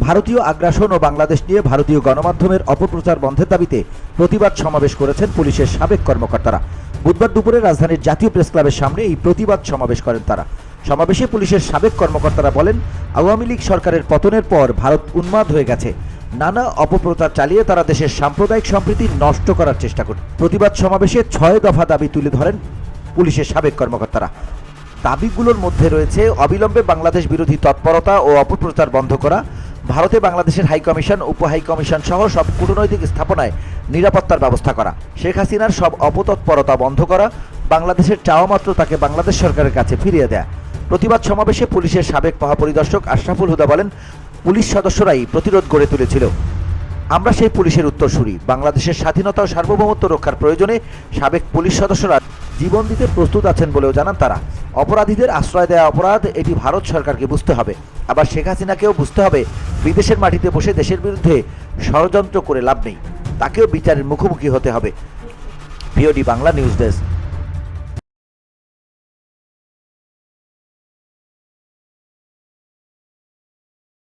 ভারতীয় আগ্রাসন ও বাংলাদেশ নিয়ে ভারতীয় গণমাধ্যমের অপপ্রচার বন্ধের দাবিতে প্রতিবাদ সমাবেশ করেছেন পুলিশের সাবেক কর্মকর্তারা। বুধবার দুপুরে রাজধানীর জাতীয় প্রেস ক্লাবের সামনে এই প্রতিবাদ সমাবেশ করেন তারা। সমাবেশে পুলিশের সাবেক কর্মকর্তারা বলেন, আওয়ামী লীগ সরকারের পতনের পর ভারত উন্মাদ হয়ে গেছে। নানা অপপ্রচার চালিয়ে তারা দেশের সাম্প্রদায়িক সম্প্রীতি নষ্ট করার চেষ্টা করে প্রতিবাদ সমাবেশে ছয় দফা দাবি তুলে ধরেন পুলিশের সাবেক কর্মকর্তারা। দাবিগুলোর মধ্যে রয়েছে অবিলম্বে বাংলাদেশ বিরোধী তৎপরতা ও অপপ্রচার বন্ধ করা ভারতে বাংলাদেশের হাই কমিশন, উপ হাই কমিশন সহ সব কূটনৈতিক স্থাপনায় নিরাপত্তার ব্যবস্থা করা। শেখ হাসিনার সব অপতৎপরতা বন্ধ করা, বাংলাদেশের চাওয়া মাত্র তাকে বাংলাদেশ সরকারের কাছে ফিরিয়ে দেয়া। প্রতিবাদ সমাবেশে পুলিশের সাবেক মহাপরিদর্শক আশরাফুল হুদা বলেন, পুলিশ সদস্যরাই প্রতিরোধ গড়ে তুলেছিল। আমরা সেই পুলিশের উত্তরসূরি। বাংলাদেশের স্বাধীনতা ও সার্বভৌমত্ব রক্ষার প্রয়োজনে সাবেক পুলিশ সদস্যরা জীবন দিতে প্রস্তুত আছেন বলেও জানান তারা। অপরাধীদের আশ্রয় দেওয়া অপরাধ, এটি ভারত সরকারকে বুঝতে হবে। আবার শেখ হাসিনাকেও বুঝতে হবে, বিদেশের মাটিতে বসে দেশের বিরুদ্ধে ষড়যন্ত্র করে লাভ নেই। তাকেও বিচারের মুখোমুখি হতে হবে। POD Bangla news desk.